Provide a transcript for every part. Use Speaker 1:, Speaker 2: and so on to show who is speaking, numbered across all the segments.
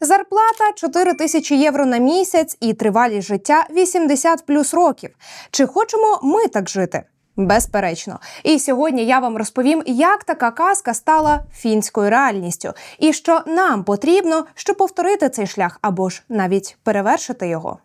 Speaker 1: Зарплата 4 тисячі євро на місяць і тривалість життя 80 плюс років. Чи хочемо ми так жити? Безперечно, і сьогодні я вам розповім, як така казка стала фінською реальністю, і що нам потрібно, щоб повторити цей шлях або ж навіть перевершити його.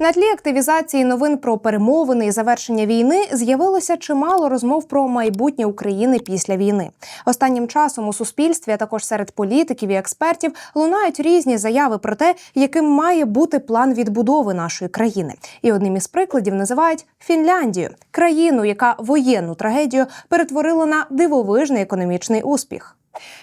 Speaker 1: На тлі активізації новин про перемовини і завершення війни з'явилося чимало розмов про майбутнє України після війни. Останнім часом у суспільстві, а також серед політиків і експертів, лунають різні заяви про те, яким має бути план відбудови нашої країни. І одним із прикладів називають Фінляндію, країну, яка воєнну трагедію перетворила на дивовижний економічний успіх.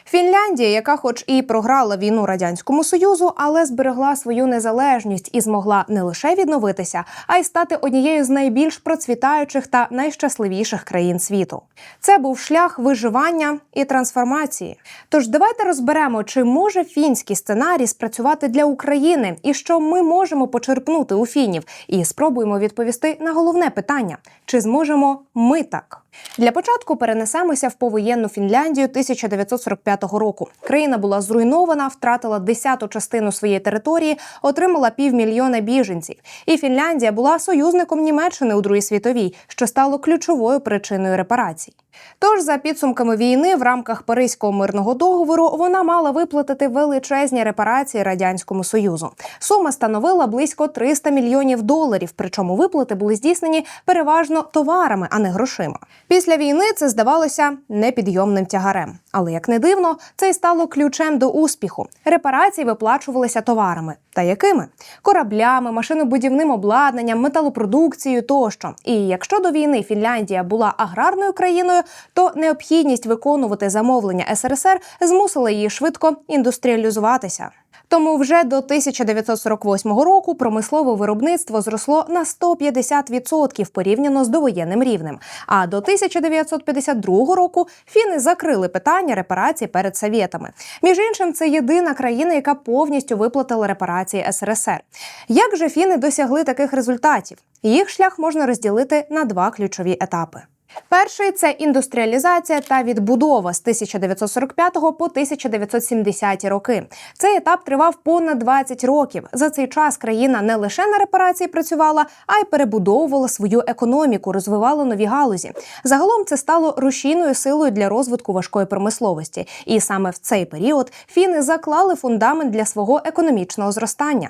Speaker 1: Фінляндія, яка, хоч і програла війну радянському союзу, але зберегла свою незалежність і змогла не лише відновитися, а й стати однією з найбільш процвітаючих та найщасливіших країн світу. Це був шлях виживання і трансформації. Тож давайте розберемо, чи може фінський сценарій спрацювати для України, і що ми можемо почерпнути у фінів, і спробуємо відповісти на головне питання: чи зможемо ми так? Для початку перенесемося в повоєнну Фінляндію 1945 року. Країна була зруйнована, втратила десяту частину своєї території, отримала півмільйона біженців. І Фінляндія була союзником Німеччини у Другій світовій, що стало ключовою причиною репарацій. Тож, за підсумками війни, в рамках Паризького мирного договору вона мала виплатити величезні репарації радянському союзу. Сума становила близько 300 мільйонів доларів. Причому виплати були здійснені переважно товарами, а не грошима. Після війни це здавалося непідйомним тягарем. Але як не дивно, це й стало ключем до успіху. Репарації виплачувалися товарами. Та якими кораблями, машинобудівним обладнанням, металопродукцією тощо. І якщо до війни Фінляндія була аграрною країною, то необхідність виконувати замовлення СРСР змусила її швидко індустріалізуватися. Тому вже до 1948 року промислове виробництво зросло на 150% порівняно з довоєнним рівнем. А до 1952 року фіни закрили питання репарацій перед совєтами. Між іншим, це єдина країна, яка повністю виплатила репарації СРСР. Як же фіни досягли таких результатів? Їх шлях можна розділити на два ключові етапи. Перший це індустріалізація та відбудова з 1945 по 1970 роки. Цей етап тривав понад 20 років. За цей час країна не лише на репарації працювала, а й перебудовувала свою економіку, розвивала нові галузі. Загалом це стало рушійною силою для розвитку важкої промисловості. І саме в цей період фіни заклали фундамент для свого економічного зростання.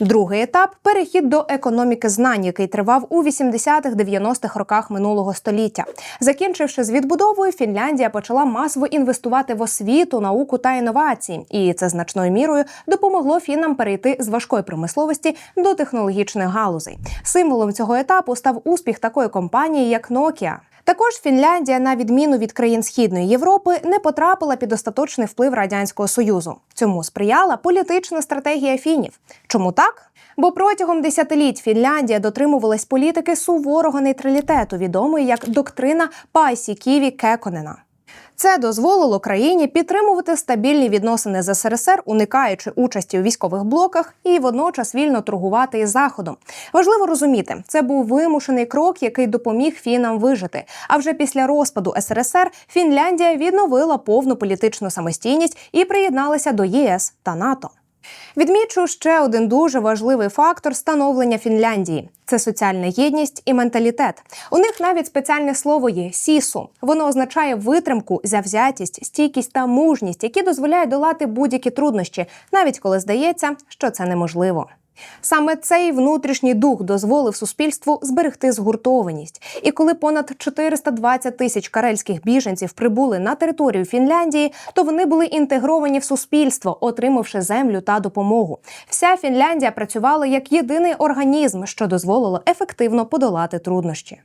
Speaker 1: Другий етап перехід до економіки знань, який тривав у 80-х-90-х роках минулого століття. Закінчивши з відбудовою, Фінляндія почала масово інвестувати в освіту, науку та інновації, і це значною мірою допомогло фінам перейти з важкої промисловості до технологічних галузей. Символом цього етапу став успіх такої компанії, як Nokia. Також Фінляндія, на відміну від країн Східної Європи, не потрапила під остаточний вплив радянського союзу. Цьому сприяла політична стратегія фінів. Чому так? Бо протягом десятиліть Фінляндія дотримувалась політики суворого нейтралітету, відомої як доктрина Пасі Ківі Кеконена. Це дозволило країні підтримувати стабільні відносини з СРСР, уникаючи участі у військових блоках і водночас вільно торгувати із заходом. Важливо розуміти, це був вимушений крок, який допоміг фінам вижити. А вже після розпаду СРСР Фінляндія відновила повну політичну самостійність і приєдналася до ЄС та НАТО. Відмічу ще один дуже важливий фактор становлення Фінляндії це соціальна єдність і менталітет. У них навіть спеціальне слово є сісу. Воно означає витримку, завзятість, стійкість та мужність, які дозволяють долати будь-які труднощі, навіть коли здається, що це неможливо. Саме цей внутрішній дух дозволив суспільству зберегти згуртованість. І коли понад 420 тисяч карельських біженців прибули на територію Фінляндії, то вони були інтегровані в суспільство, отримавши землю та допомогу. Вся Фінляндія працювала як єдиний організм, що дозволило ефективно подолати труднощі.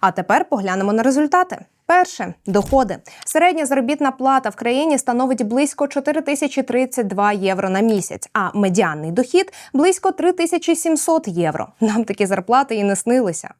Speaker 1: А тепер поглянемо на результати. Перше доходи. Середня заробітна плата в країні становить близько 4032 євро на місяць, а медіанний дохід близько 3700 євро. Нам такі зарплати і не снилися.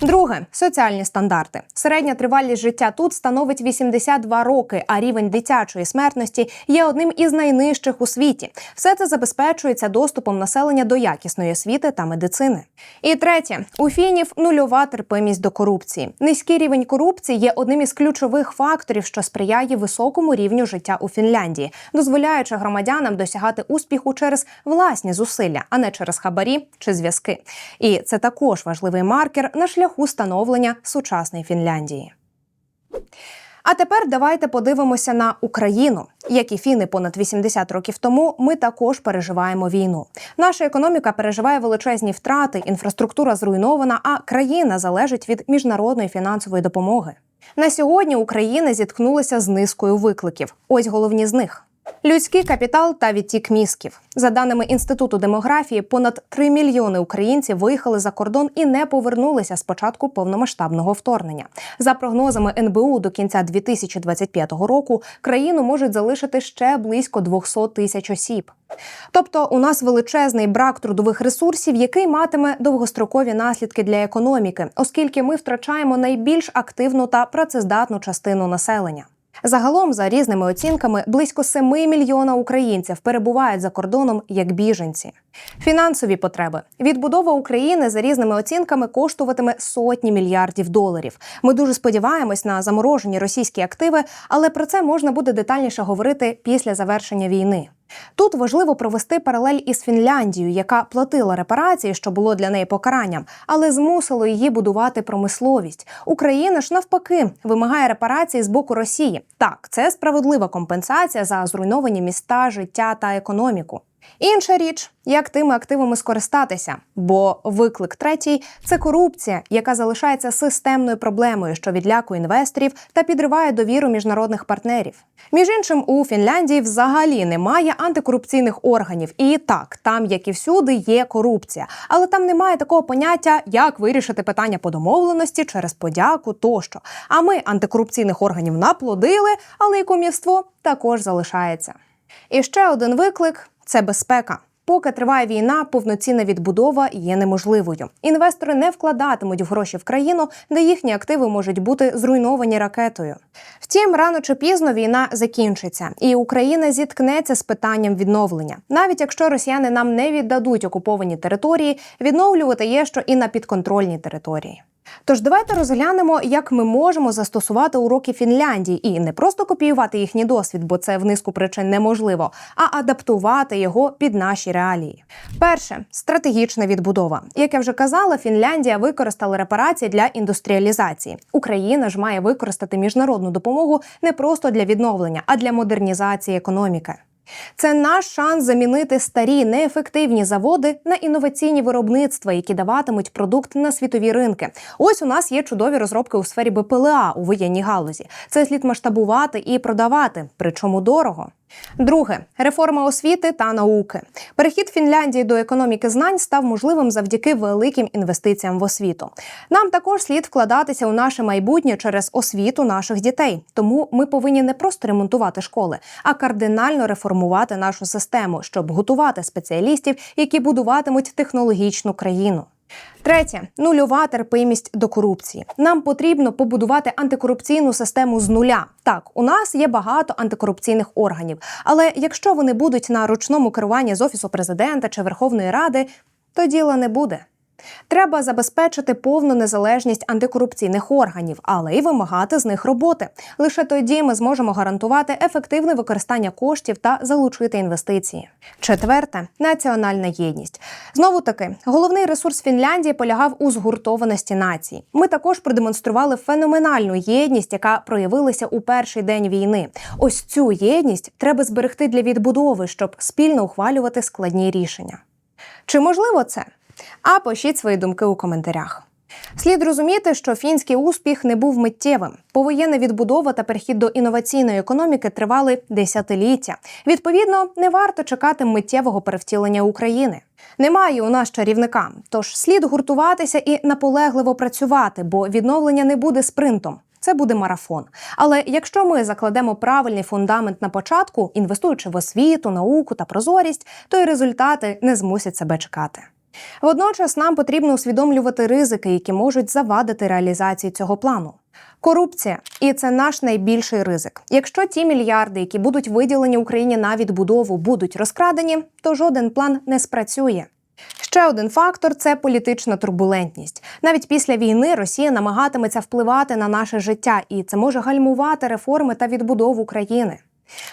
Speaker 1: Друге соціальні стандарти. Середня тривалість життя тут становить 82 роки, а рівень дитячої смертності є одним із найнижчих у світі. Все це забезпечується доступом населення до якісної освіти та медицини. І третє у фінів нульова терпимість до корупції. Низький рівень корупції є одним одним із ключових факторів, що сприяє високому рівню життя у Фінляндії, дозволяючи громадянам досягати успіху через власні зусилля, а не через хабарі чи зв'язки. І це також важливий маркер на шляху становлення сучасної Фінляндії. А тепер давайте подивимося на Україну. Як і фіни понад 80 років тому, ми також переживаємо війну. Наша економіка переживає величезні втрати, інфраструктура зруйнована, а країна залежить від міжнародної фінансової допомоги. На сьогодні Україна зіткнулася з низкою викликів. Ось головні з них. Людський капітал та відтік мізків. За даними інституту демографії, понад 3 мільйони українців виїхали за кордон і не повернулися з початку повномасштабного вторгнення. За прогнозами НБУ до кінця 2025 року країну можуть залишити ще близько 200 тисяч осіб. Тобто, у нас величезний брак трудових ресурсів, який матиме довгострокові наслідки для економіки, оскільки ми втрачаємо найбільш активну та працездатну частину населення. Загалом, за різними оцінками, близько 7 мільйона українців перебувають за кордоном як біженці. Фінансові потреби відбудова України за різними оцінками коштуватиме сотні мільярдів доларів. Ми дуже сподіваємось на заморожені російські активи, але про це можна буде детальніше говорити після завершення війни. Тут важливо провести паралель із Фінляндією, яка платила репарації, що було для неї покаранням, але змусило її будувати промисловість. Україна ж навпаки вимагає репарації з боку Росії. Так, це справедлива компенсація за зруйновані міста, життя та економіку. Інша річ, як тими активами скористатися, бо виклик третій це корупція, яка залишається системною проблемою, що відлякує інвесторів та підриває довіру міжнародних партнерів. Між іншим, у Фінляндії взагалі немає антикорупційних органів, і так, там, як і всюди, є корупція, але там немає такого поняття, як вирішити питання по домовленості через подяку тощо. А ми антикорупційних органів наплодили, але і кумівство також залишається. І ще один виклик це безпека. Поки триває війна, повноцінна відбудова є неможливою. Інвестори не вкладатимуть гроші в країну, де їхні активи можуть бути зруйновані ракетою. Втім, рано чи пізно війна закінчиться, і Україна зіткнеться з питанням відновлення. Навіть якщо росіяни нам не віддадуть окуповані території, відновлювати є що і на підконтрольній території. Тож давайте розглянемо, як ми можемо застосувати уроки Фінляндії і не просто копіювати їхній досвід, бо це в низку причин неможливо, а адаптувати його під наші реалії. Перше стратегічна відбудова. Як я вже казала, Фінляндія використала репарації для індустріалізації. Україна ж має використати міжнародну допомогу не просто для відновлення, а для модернізації економіки. Це наш шанс замінити старі неефективні заводи на інноваційні виробництва, які даватимуть продукт на світові ринки. Ось у нас є чудові розробки у сфері БПЛА у воєнній галузі. Це слід масштабувати і продавати, причому дорого. Друге реформа освіти та науки. Перехід Фінляндії до економіки знань став можливим завдяки великим інвестиціям в освіту. Нам також слід вкладатися у наше майбутнє через освіту наших дітей. Тому ми повинні не просто ремонтувати школи, а кардинально реформувати нашу систему, щоб готувати спеціалістів, які будуватимуть технологічну країну. Третє нульова терпимість до корупції. Нам потрібно побудувати антикорупційну систему з нуля. Так, у нас є багато антикорупційних органів, але якщо вони будуть на ручному керуванні з офісу президента чи Верховної Ради, то діла не буде. Треба забезпечити повну незалежність антикорупційних органів, але й вимагати з них роботи. Лише тоді ми зможемо гарантувати ефективне використання коштів та залучити інвестиції. Четверте національна єдність. Знову таки, головний ресурс Фінляндії полягав у згуртованості нації. Ми також продемонстрували феноменальну єдність, яка проявилася у перший день війни. Ось цю єдність треба зберегти для відбудови, щоб спільно ухвалювати складні рішення. Чи можливо це? А пишіть свої думки у коментарях. Слід розуміти, що фінський успіх не був миттєвим. Повоєнна відбудова та перехід до інноваційної економіки тривали десятиліття. Відповідно, не варто чекати миттєвого перевтілення України. Немає у нас чарівника, тож слід гуртуватися і наполегливо працювати, бо відновлення не буде спринтом. Це буде марафон. Але якщо ми закладемо правильний фундамент на початку, інвестуючи в освіту, науку та прозорість, то й результати не змусять себе чекати. Водночас нам потрібно усвідомлювати ризики, які можуть завадити реалізації цього плану. Корупція, і це наш найбільший ризик. Якщо ті мільярди, які будуть виділені Україні на відбудову, будуть розкрадені, то жоден план не спрацює. Ще один фактор це політична турбулентність. Навіть після війни Росія намагатиметься впливати на наше життя, і це може гальмувати реформи та відбудову країни.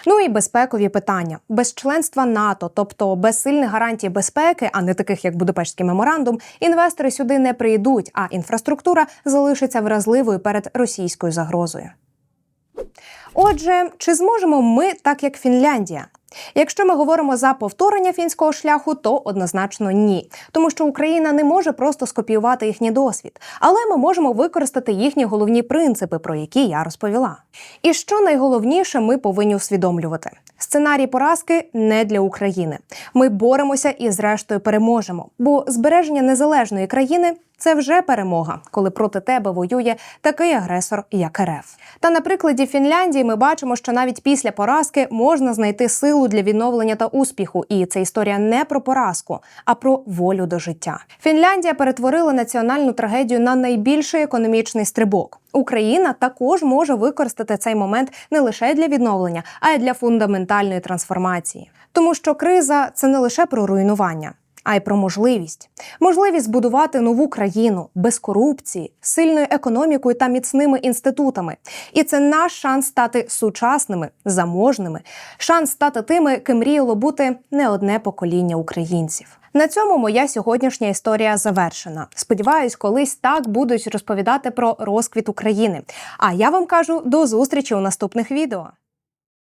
Speaker 1: Ну і безпекові питання без членства НАТО, тобто без сильних гарантій безпеки, а не таких як Будапештський меморандум, інвестори сюди не прийдуть, а інфраструктура залишиться вразливою перед російською загрозою. Отже, чи зможемо ми так як Фінляндія? Якщо ми говоримо за повторення фінського шляху, то однозначно ні, тому що Україна не може просто скопіювати їхній досвід, але ми можемо використати їхні головні принципи, про які я розповіла. І що найголовніше, ми повинні усвідомлювати. Сценарій поразки не для України. Ми боремося і, зрештою, переможемо. Бо збереження незалежної країни це вже перемога, коли проти тебе воює такий агресор, як РФ. Та на прикладі Фінляндії ми бачимо, що навіть після поразки можна знайти силу для відновлення та успіху. І це історія не про поразку, а про волю до життя. Фінляндія перетворила національну трагедію на найбільший економічний стрибок. Україна також може використати цей момент не лише для відновлення, а й для фундаментальної трансформації. Тому що криза це не лише про руйнування. А й про можливість можливість збудувати нову країну без корупції, сильною економікою та міцними інститутами. І це наш шанс стати сучасними, заможними, шанс стати тими, ким мріяло бути не одне покоління українців. На цьому моя сьогоднішня історія завершена. Сподіваюсь, колись так будуть розповідати про розквіт України. А я вам кажу до зустрічі у наступних відео.